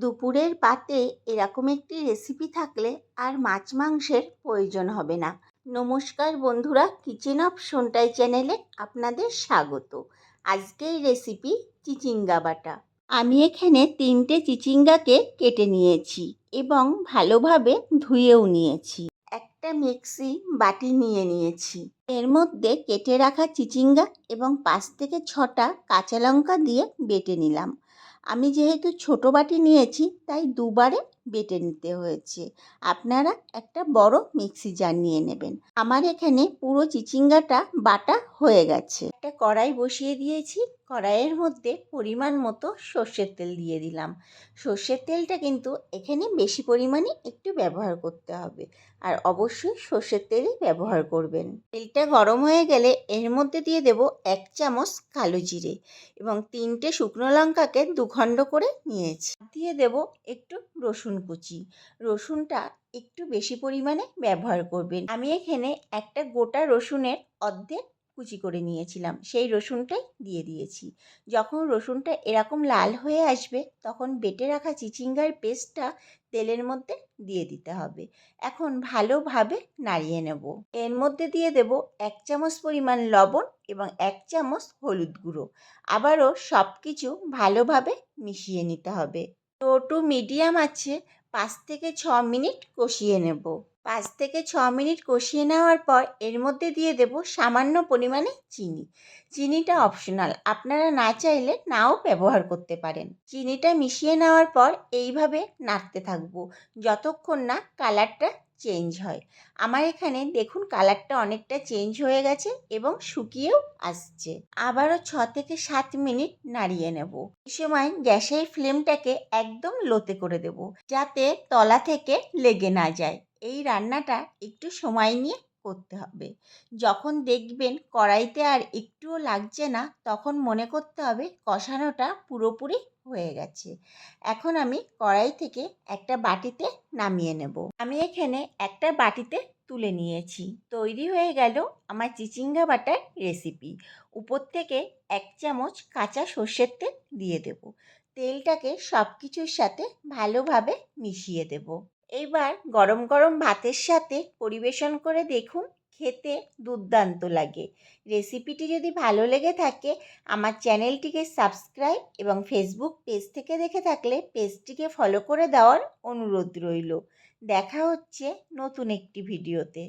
দুপুরের পাতে এরকম একটি রেসিপি থাকলে আর মাছ মাংসের প্রয়োজন হবে না। নমস্কার বন্ধুরা কিচেন অফ সোনটাই চ্যানেলে আপনাদের স্বাগত। আজকের রেসিপি চিচিঙ্গা বাটা। আমি এখানে তিনটে চিচিঙ্গাকে কেটে নিয়েছি এবং ভালোভাবে ধুয়েও নিয়েছি। একটা মিক্সি বাটি নিয়ে নিয়েছি। এর মধ্যে কেটে রাখা চিচিঙ্গা এবং পাঁচ থেকে ছটা কাঁচা লঙ্কা দিয়ে বেটে নিলাম। আমি যেহেতু ছোট বাটি নিয়েছি, তাই দুবারে বেটে নিতে হয়েছে। আপনারা একটা বড় মিক্সি জার নিয়ে নেবেন। আমার এখানে পুরো চিচিঙ্গাটা বাটা হয়ে গেছে। একটা কড়াই বসিয়ে দিয়েছি। কড়াইয়ের মধ্যে পরিমাণ মতো সর্ষের তেল দিয়ে দিলাম। সর্ষের তেলটা কিন্তু এখানে বেশি পরিমাণে একটু ব্যবহার করতে হবে। আর অবশ্যই সর্ষের তেলই ব্যবহার করবেন। তেলটা গরম হয়ে গেলে এর মধ্যে দিয়ে দেব এক চামচ কালো জিরে এবং তিনটে শুকনো লঙ্কাকে দুখণ্ড করে নিয়েছি। দিয়ে দেব একটু রসুন কুচি। রসুনটা একটু বেশি পরিমাণে ব্যবহার করবেন। আমি এখানে একটা গোটা রসুনের অর্ধেক কুচি করে নিয়েছিলাম। সেই রসুনটাই দিয়ে দিয়েছি। যখন রসুনটা এরকম লাল হয়ে আসবে, তখন বেটে রাখা চিচিঙ্গার পেস্টটা তেলের মধ্যে দিয়ে দিতে হবে। এখন ভালোভাবে নাড়িয়ে নেব। এর মধ্যে দিয়ে দেব এক চামচ পরিমাণ লবণ এবং এক চামচ হলুদ গুঁড়ো। আবারও সব কিছু ভালোভাবে মিশিয়ে নিতে হবে। লো টু মিডিয়াম আছে পাঁচ থেকে ছ মিনিট কষিয়ে নেব। পাঁচ থেকে ছ মিনিট কষিয়ে নেওয়ার পর এর মধ্যে দিয়ে দেব সামান্য পরিমাণে চিনি। চিনিটা অপশনাল আপনারা না চাইলে নাও ব্যবহার করতে পারেন। চিনিটা মিশিয়ে নেওয়ার পর এইভাবে নাড়তে থাকব, যতক্ষণ না কালারটা চেঞ্জ হয়। আমার এখানে দেখুন কালারটা অনেকটা চেঞ্জ হয়ে গেছে এবং শুকিয়েও আসছে। আবারও ছ থেকে সাত মিনিট নাড়িয়ে নেব। এই সময় গ্যাসের ফ্লেমটাকে একদম লোতে করে দেব, যাতে তলা থেকে লেগে না যায়। এই রান্নাটা একটু সময় নিয়ে করতে হবে। যখন দেখবেন কড়াইতে আর একটুও লাগছে না, তখন মনে করতে হবে কষানোটা পুরোপুরি হয়ে গেছে। এখন আমি কড়াই থেকে একটা বাটিতে নামিয়ে নেব। আমি এখানে একটা বাটিতে তুলে নিয়েছি। তৈরি হয়ে গেল আমার চিচিঙ্গা বাটার রেসিপি। উপর থেকে এক চামচ কাঁচা সর্ষের তেল দিয়ে দেব। তেলটাকে সব কিছুর সাথে ভালোভাবে মিশিয়ে দেব। এইবার গরম গরম ভাতের সাথে পরিবেশন করে দেখুন, খেতে দুর্দান্ত লাগে। রেসিপিটি যদি ভালো লেগে থাকে, আমার চ্যানেলটিকে সাবস্ক্রাইব এবং ফেসবুক পেজ থেকে দেখে থাকলে পেজটিকে ফলো করে দেওয়ার অনুরোধ রইল। দেখা হচ্ছে নতুন একটি ভিডিওতে।